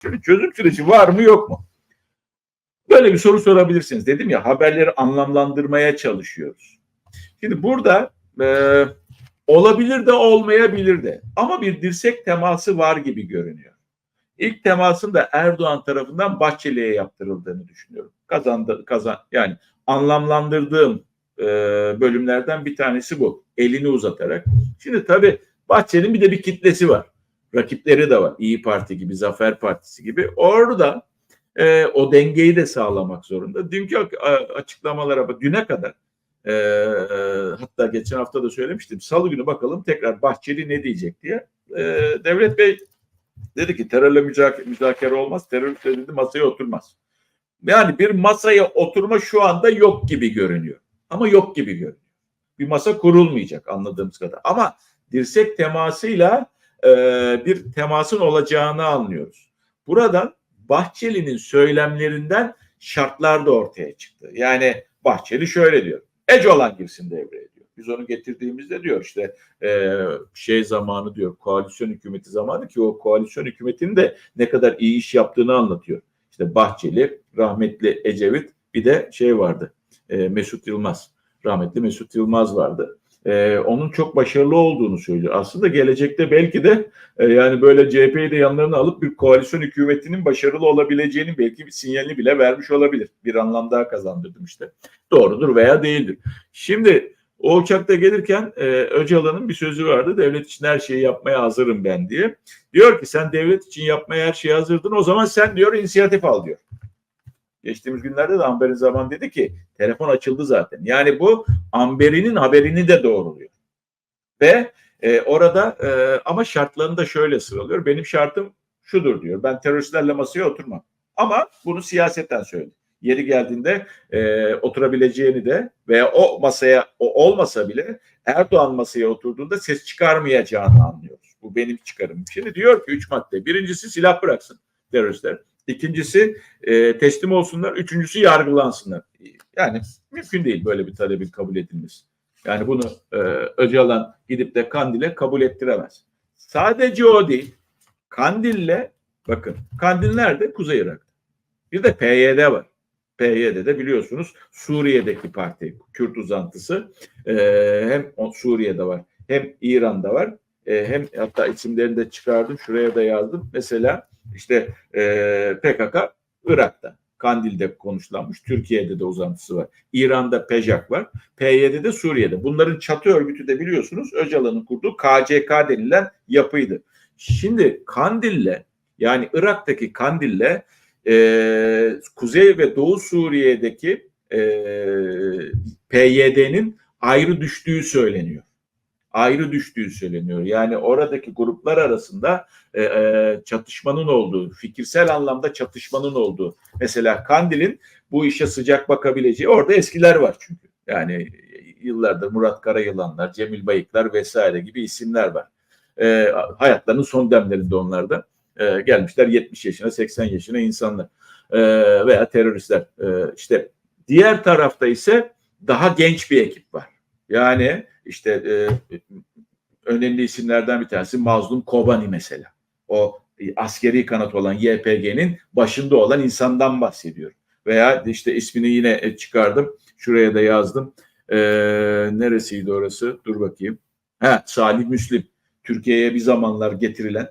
Çözüm süreci var mı yok mu? Böyle bir soru sorabilirsiniz. Dedim ya haberleri anlamlandırmaya çalışıyoruz. Şimdi burada e, olabilir de olmayabilir de ama bir dirsek teması var gibi görünüyor. İlk temasın da Erdoğan tarafından Bahçeli'ye yaptırıldığını düşünüyorum. Kazandı, kazan yani anlamlandırdığım e, bölümlerden bir tanesi bu. Elini uzatarak. Şimdi tabii Bahçeli'nin bir de bir kitlesi var. Rakipleri de var. İyi Parti gibi, Zafer Partisi gibi. Orada e, o dengeyi de sağlamak zorunda. Dünkü açıklamalara düne kadar e, e, hatta geçen hafta da söylemiştim. Salı günü bakalım tekrar Bahçeli ne diyecek diye. E, Devlet Bey dedi ki terörle müzakere, müzakere olmaz. Terörle dedi masaya oturmaz. Yani bir masaya oturma şu anda yok gibi görünüyor. Ama yok gibi görünüyor. Bir masa kurulmayacak anladığımız kadar. Ama dirsek temasıyla e, bir temasın olacağını anlıyoruz. Buradan Bahçeli'nin söylemlerinden şartlar da ortaya çıktı. Yani Bahçeli şöyle diyor. Ecolan girsin devreye diyor. Biz onu getirdiğimizde diyor işte e, şey zamanı diyor koalisyon hükümeti zamanı ki o koalisyon hükümetinin de ne kadar iyi iş yaptığını anlatıyor. İşte Bahçeli, rahmetli Ecevit bir de şey vardı e, Mesut Yılmaz. Rahmetli Mesut Yılmaz vardı. E, onun çok başarılı olduğunu söylüyor. Aslında gelecekte belki de e, yani böyle CHP'yi de yanlarına alıp bir koalisyon hükumetinin başarılı olabileceğinin belki bir sinyalini bile vermiş olabilir. Bir anlam daha kazandırdım işte. Doğrudur veya değildir. Şimdi o uçakta gelirken e, Öcalan'ın bir sözü vardı. Devlet için her şeyi yapmaya hazırım ben diye. Diyor ki sen devlet için yapmaya her şeye hazırdın. O zaman sen diyor inisiyatif al diyor. Geçtiğimiz günlerde de Amber'in zaman dedi ki telefon açıldı zaten. Yani bu Amber'inin haberini de doğruluyor. Ve e, orada e, ama şartlarını da şöyle sıralıyor. Benim şartım şudur diyor. Ben teröristlerle masaya oturmam. Ama bunu siyasetten söyledi. Yeri geldiğinde e, oturabileceğini de veya o masaya o olmasa bile Erdoğan masaya oturduğunda ses çıkarmayacağını anlıyoruz. Bu benim çıkarımım. Şimdi diyor ki üç madde. Birincisi silah bıraksın teröristler. İkincisi e, teslim olsunlar. Üçüncüsü yargılansınlar. Yani mümkün değil böyle bir talebin kabul edilmesi. Yani bunu e, Öcalan gidip de Kandil'e kabul ettiremez. Sadece o değil. Kandil'le bakın Kandil nerede? Kuzey Irak'ta. Bir de PYD var. PYD'de biliyorsunuz Suriye'deki parti Kürt uzantısı e, hem Suriye'de var hem İran'da var e, hem hatta isimlerini de çıkardım şuraya da yazdım. Mesela işte e, PKK Irak'ta. Kandil'de konuşlanmış. Türkiye'de de uzantısı var. İran'da PEJAK var. PYD'de Suriye'de. Bunların çatı örgütü de biliyorsunuz Öcalan'ın kurduğu KCK denilen yapıydı. Şimdi Kandil'le yani Irak'taki Kandil'le e, Kuzey ve Doğu Suriye'deki e, PYD'nin ayrı düştüğü söyleniyor. Ayrı düştüğü söyleniyor. Yani oradaki gruplar arasında e, e, çatışmanın olduğu, fikirsel anlamda çatışmanın olduğu. Mesela Kandil'in bu işe sıcak bakabileceği orada eskiler var çünkü. Yani yıllardır Murat Karayılanlar, Cemil Bayıklar vesaire gibi isimler var. E, hayatlarının son demlerinde onlar da e, gelmişler 70 yaşına 80 yaşına insanlar e, veya teröristler. E, işte diğer tarafta ise daha genç bir ekip var. Yani işte e, önemli isimlerden bir tanesi Mazlum Kobani mesela. O e, askeri kanat olan YPG'nin başında olan insandan bahsediyorum. Veya işte ismini yine e, çıkardım. Şuraya da yazdım. E, neresiydi orası? Dur bakayım. Ha, Salih Müslim. Türkiye'ye bir zamanlar getirilen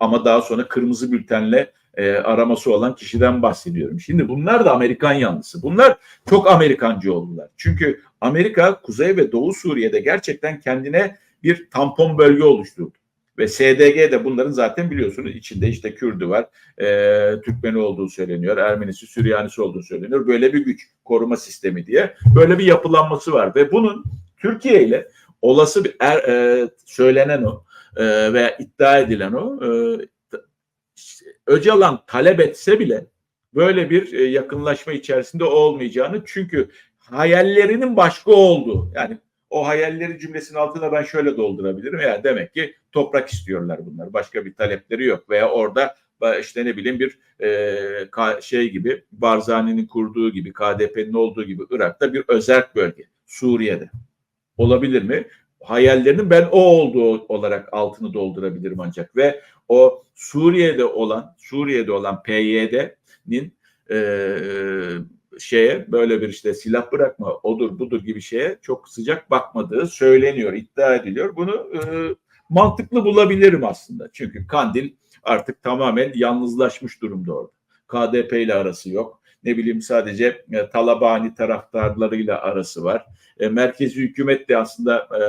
ama daha sonra kırmızı bültenle e, araması olan kişiden bahsediyorum. Şimdi bunlar da Amerikan yanlısı. Bunlar çok Amerikancı oldular. Çünkü Amerika Kuzey ve Doğu Suriye'de gerçekten kendine bir tampon bölge oluşturdu. Ve SDG de bunların zaten biliyorsunuz içinde işte Kürdü var, e, Türkmeni olduğu söyleniyor, Ermenisi, Süryanisi olduğu söyleniyor. Böyle bir güç koruma sistemi diye böyle bir yapılanması var. Ve bunun Türkiye ile olası bir er, e, söylenen o e, veya iddia edilen o e, Öcalan talep etse bile böyle bir e, yakınlaşma içerisinde olmayacağını çünkü hayallerinin başka olduğu yani o hayalleri cümlesinin altına ben şöyle doldurabilirim. Ya demek ki toprak istiyorlar bunlar başka bir talepleri yok. Veya orada işte ne bileyim bir e, şey gibi Barzani'nin kurduğu gibi KDP'nin olduğu gibi Irak'ta bir özerk bölge Suriye'de. Olabilir mi? Hayallerinin ben o olduğu olarak altını doldurabilirim ancak ve o Suriye'de olan Suriye'de olan PYD'nin e, şeye böyle bir işte silah bırakma odur budur gibi şeye çok sıcak bakmadığı söyleniyor, iddia ediliyor. Bunu e, mantıklı bulabilirim aslında. Çünkü Kandil artık tamamen yalnızlaşmış durumda orada. KDP ile arası yok. Ne bileyim sadece e, Talabani taraftarlarıyla arası var. E, merkezi hükümet de aslında e,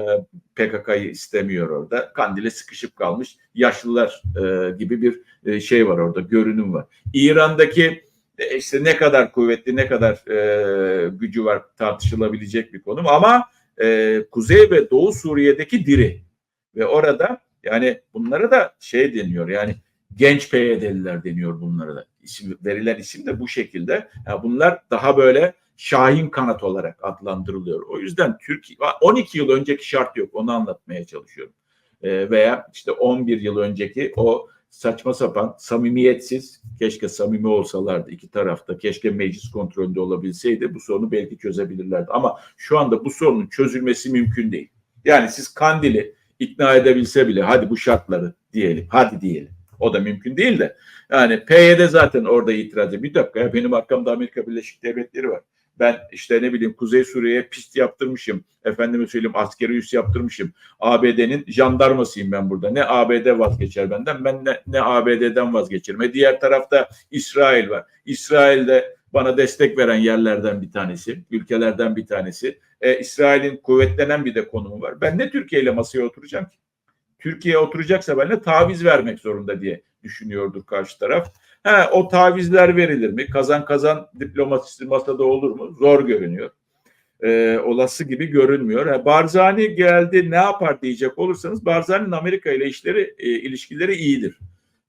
PKK'yı istemiyor orada. Kandil'e sıkışıp kalmış yaşlılar e, gibi bir e, şey var orada, görünüm var. İran'daki e, işte ne kadar kuvvetli, ne kadar e, gücü var tartışılabilecek bir konu ama e, Kuzey ve Doğu Suriye'deki diri ve orada yani bunlara da şey deniyor yani genç PYD'liler deniyor bunlara da. İsim, verilen isim de bu şekilde. Yani bunlar daha böyle Şahin kanat olarak adlandırılıyor. O yüzden Türkiye 12 yıl önceki şart yok onu anlatmaya çalışıyorum. E, veya işte 11 yıl önceki o saçma sapan, samimiyetsiz, keşke samimi olsalardı iki tarafta, keşke meclis kontrolünde olabilseydi bu sorunu belki çözebilirlerdi. Ama şu anda bu sorunun çözülmesi mümkün değil. Yani siz Kandil'i ikna edebilse bile hadi bu şartları diyelim, hadi diyelim. O da mümkün değil de. Yani PYD zaten orada itiraz ediyor. Bir dakika ya benim arkamda Amerika Birleşik Devletleri var. Ben işte ne bileyim Kuzey Suriye'ye pist yaptırmışım. Efendime söyleyeyim askeri üs yaptırmışım. ABD'nin jandarmasıyım ben burada. Ne ABD vazgeçer benden ben ne, ne ABD'den vazgeçerim. E diğer tarafta İsrail var. İsrail de bana destek veren yerlerden bir tanesi, ülkelerden bir tanesi. E, İsrail'in kuvvetlenen bir de konumu var. Ben ne Türkiye ile masaya oturacağım ki? Türkiye oturacaksa benimle taviz vermek zorunda diye düşünüyordur karşı taraf. Ha, o tavizler verilir mi? Kazan kazan diplomasisi masada olur mu? Zor görünüyor. Ee, olası gibi görünmüyor. Ha, Barzani geldi ne yapar diyecek olursanız Barzani'nin Amerika ile işleri e, ilişkileri iyidir.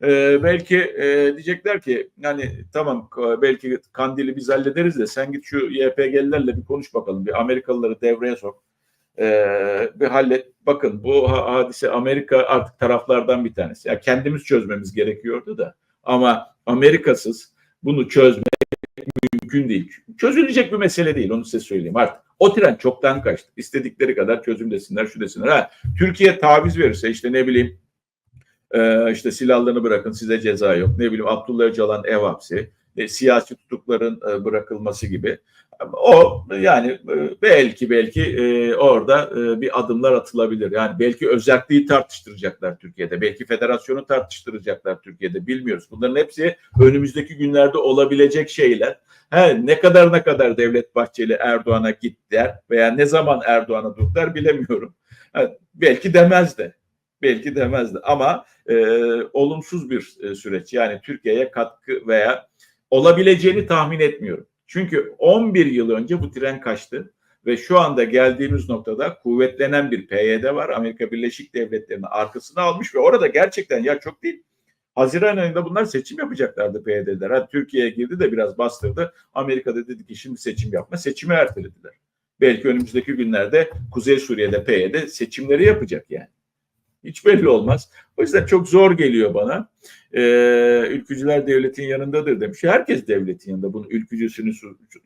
Ee, belki e, diyecekler ki yani tamam belki Kandil'i biz hallederiz de sen git şu YPG'lilerle bir konuş bakalım. Bir Amerikalıları devreye sok. Ee, bir hallet. Bakın bu hadise Amerika artık taraflardan bir tanesi. Yani kendimiz çözmemiz gerekiyordu da. Ama Amerikasız bunu çözmek mümkün değil. Çözülecek bir mesele değil onu size söyleyeyim artık. O tren çoktan kaçtı. İstedikleri kadar çözüm desinler, şu desinler. Ha, Türkiye taviz verirse işte ne bileyim e, işte silahlarını bırakın size ceza yok. Ne bileyim Abdullah Öcalan ev hapsi, e, siyasi tutukların e, bırakılması gibi. O yani e, belki belki e, orada e, bir adımlar atılabilir. Yani belki özelliği tartıştıracaklar Türkiye'de. Belki federasyonu tartıştıracaklar Türkiye'de. Bilmiyoruz. Bunların hepsi önümüzdeki günlerde olabilecek şeyler. He, ne kadar ne kadar Devlet Bahçeli Erdoğan'a git der veya ne zaman Erdoğan'a dur bilemiyorum. He, belki demez de. Belki demezdi ama e, olumsuz bir süreç. Yani Türkiye'ye katkı veya olabileceğini tahmin etmiyorum. Çünkü 11 yıl önce bu tren kaçtı ve şu anda geldiğimiz noktada kuvvetlenen bir PYD var. Amerika Birleşik Devletleri'nin arkasına almış ve orada gerçekten ya çok değil. Haziran ayında bunlar seçim yapacaklardı PYD'ler. Hadi Türkiye'ye girdi de biraz bastırdı. Amerika'da dedi ki şimdi seçim yapma. Seçimi ertelediler. Belki önümüzdeki günlerde Kuzey Suriye'de PYD seçimleri yapacak yani. Hiç belli olmaz. O yüzden çok zor geliyor bana. Ee, ülkücüler devletin yanındadır demiş. Herkes devletin yanında. Bunun ülkücüsünü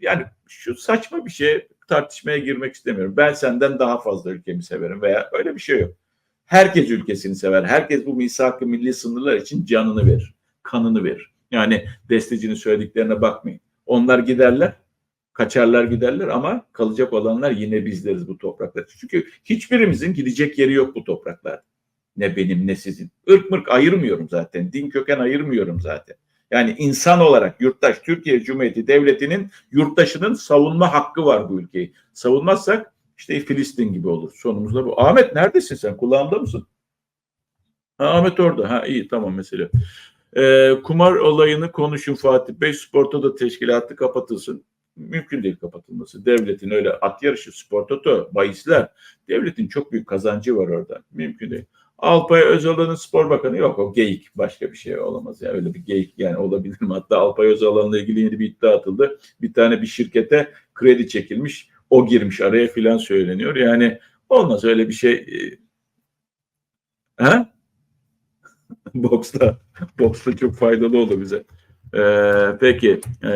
yani şu saçma bir şey tartışmaya girmek istemiyorum. Ben senden daha fazla ülkemi severim veya öyle bir şey yok. Herkes ülkesini sever. Herkes bu misak-ı milli sınırlar için canını verir. Kanını verir. Yani destecinin söylediklerine bakmayın. Onlar giderler kaçarlar giderler ama kalacak olanlar yine bizleriz bu topraklarda. Çünkü hiçbirimizin gidecek yeri yok bu topraklarda. Ne benim ne sizin. Irk mırk ayırmıyorum zaten. Din köken ayırmıyorum zaten. Yani insan olarak yurttaş Türkiye Cumhuriyeti Devleti'nin yurttaşının savunma hakkı var bu ülkeyi. Savunmazsak işte Filistin gibi olur. Sonumuzda bu. Ahmet neredesin sen? Kulağımda mısın? Ha, Ahmet orada. Ha iyi tamam mesele. Ee, kumar olayını konuşun Fatih Bey. Sporto da teşkilatı kapatılsın. Mümkün değil kapatılması. Devletin öyle at yarışı, sportoto, bahisler. Devletin çok büyük kazancı var orada. Mümkün değil. Alpay Özalan'ın spor bakanı yok o geyik başka bir şey olamaz ya öyle bir geyik yani olabilir mi? Hatta Alpay Özalan'la ilgili yeni bir iddia atıldı. Bir tane bir şirkete kredi çekilmiş o girmiş araya filan söyleniyor. Yani olmaz öyle bir şey. Ha? Boksta. Boksta çok faydalı olur bize. Ee, peki e,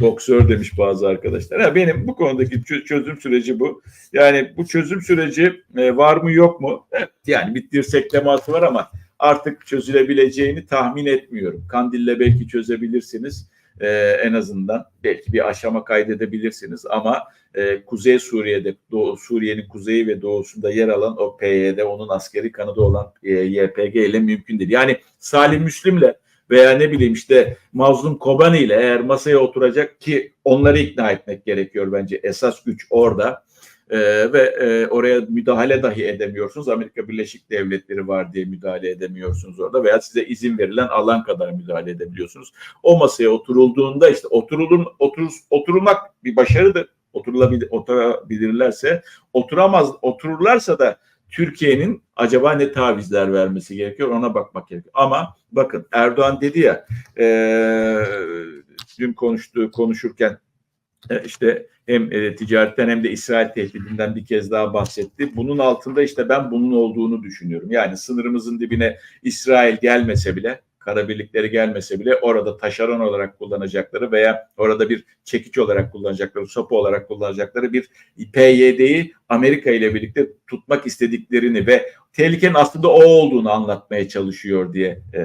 boksör demiş bazı arkadaşlar. Ha, benim bu konudaki çö- çözüm süreci bu. Yani bu çözüm süreci e, var mı yok mu? Evet, yani bir dirsek var ama artık çözülebileceğini tahmin etmiyorum. Kandil'le belki çözebilirsiniz. Ee, en azından belki bir aşama kaydedebilirsiniz ama e, Kuzey Suriye'de Doğu, Suriye'nin kuzeyi ve doğusunda yer alan o PYD onun askeri kanadı olan e, YPG ile mümkün değil. Yani Salim Müslim'le veya ne bileyim işte Mazlum Kobani ile eğer masaya oturacak ki onları ikna etmek gerekiyor bence esas güç orada. Ee, ve e, oraya müdahale dahi edemiyorsunuz. Amerika Birleşik Devletleri var diye müdahale edemiyorsunuz orada veya size izin verilen alan kadar müdahale edebiliyorsunuz. O masaya oturulduğunda işte oturulun otur, oturulmak bir başarıdır. Oturulabilir, oturabilirlerse oturamaz otururlarsa da Türkiye'nin acaba ne tavizler vermesi gerekiyor ona bakmak gerekiyor. Ama bakın Erdoğan dedi ya e, dün konuştuğu konuşurken e, işte hem e, ticaretten hem de İsrail tehdidinden bir kez daha bahsetti. Bunun altında işte ben bunun olduğunu düşünüyorum. Yani sınırımızın dibine İsrail gelmese bile kara birlikleri gelmese bile orada taşeron olarak kullanacakları veya orada bir çekiç olarak kullanacakları, sopa olarak kullanacakları bir PYD'yi Amerika ile birlikte tutmak istediklerini ve tehlikenin aslında o olduğunu anlatmaya çalışıyor diye e,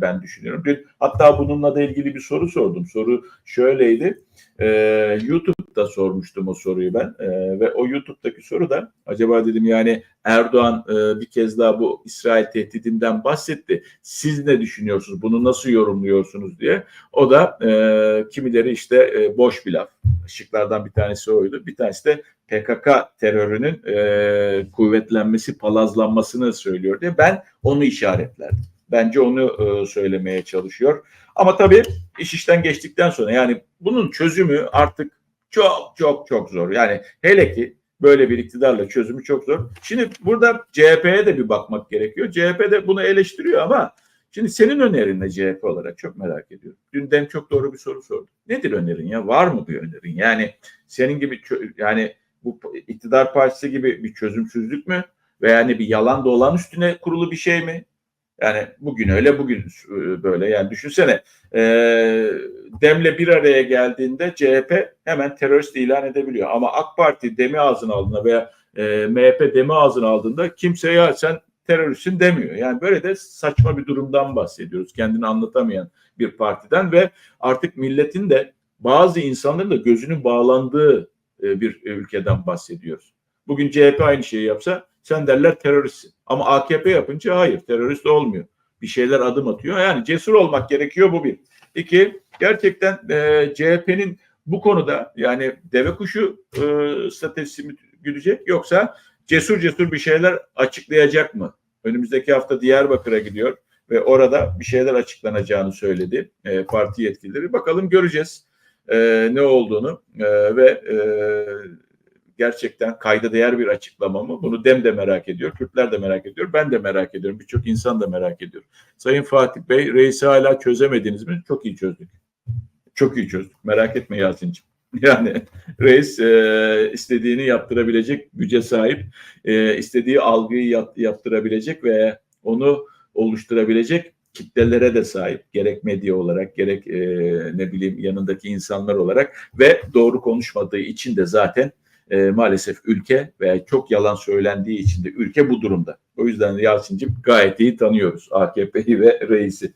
ben düşünüyorum. Dün hatta bununla da ilgili bir soru sordum. Soru şöyleydi. E, YouTube'da sormuştum o soruyu ben e, ve o YouTube'daki soru da acaba dedim yani Erdoğan e, bir kez daha bu İsrail tehdidinden bahsetti. Siz ne düşünüyorsunuz? Bunu nasıl yorumluyorsunuz diye. O da e, kimileri işte e, boş bir laf. Şıklardan bir tanesi oydu. Bir tanesi de PKK terörünün e, kuvvetlenmesi, palazlanmasını söylüyor diye ben onu işaretlerdim. Bence onu e, söylemeye çalışıyor. Ama tabii iş işten geçtikten sonra yani bunun çözümü artık çok çok çok zor. Yani hele ki böyle bir iktidarla çözümü çok zor. Şimdi burada CHP'ye de bir bakmak gerekiyor. CHP de bunu eleştiriyor ama şimdi senin önerin ne CHP olarak çok merak ediyorum. Dünden çok doğru bir soru sordum. Nedir önerin ya? Var mı bir önerin? Yani senin gibi yani bu iktidar partisi gibi bir çözümsüzlük mü? Veya yani bir yalan dolan üstüne kurulu bir şey mi? Yani bugün öyle bugün böyle yani düşünsene e, Dem'le bir araya geldiğinde CHP hemen terörist ilan edebiliyor. Ama AK Parti demi ağzına aldığında veya e, MHP demi ağzına aldığında kimse ya sen teröristsin demiyor. Yani böyle de saçma bir durumdan bahsediyoruz. Kendini anlatamayan bir partiden ve artık milletin de bazı insanların da gözünün bağlandığı e, bir ülkeden bahsediyoruz. Bugün CHP aynı şeyi yapsa sen derler teröristsin. Ama AKP yapınca hayır terörist olmuyor. Bir şeyler adım atıyor. Yani cesur olmak gerekiyor bu bir. İki, gerçekten e, CHP'nin bu konuda yani deve kuşu e, stratejisi mi güdecek yoksa cesur cesur bir şeyler açıklayacak mı? Önümüzdeki hafta Diyarbakır'a gidiyor ve orada bir şeyler açıklanacağını söyledi e, parti yetkilileri. Bakalım göreceğiz e, ne olduğunu e, ve e, gerçekten kayda değer bir açıklama mı? Bunu Dem de merak ediyor, Kürtler de merak ediyor, ben de merak ediyorum, birçok insan da merak ediyor. Sayın Fatih Bey, reisi hala çözemediniz mi? Çok iyi çözdük. Çok iyi çözdük. Merak etme Yasin'ciğim. Yani reis e, istediğini yaptırabilecek güce sahip, e, istediği algıyı yap, yaptırabilecek ve onu oluşturabilecek kitlelere de sahip. Gerek medya olarak, gerek e, ne bileyim yanındaki insanlar olarak ve doğru konuşmadığı için de zaten e, maalesef ülke veya çok yalan söylendiği için de ülke bu durumda. O yüzden Yasin'cim gayet iyi tanıyoruz AKP'yi ve reisi.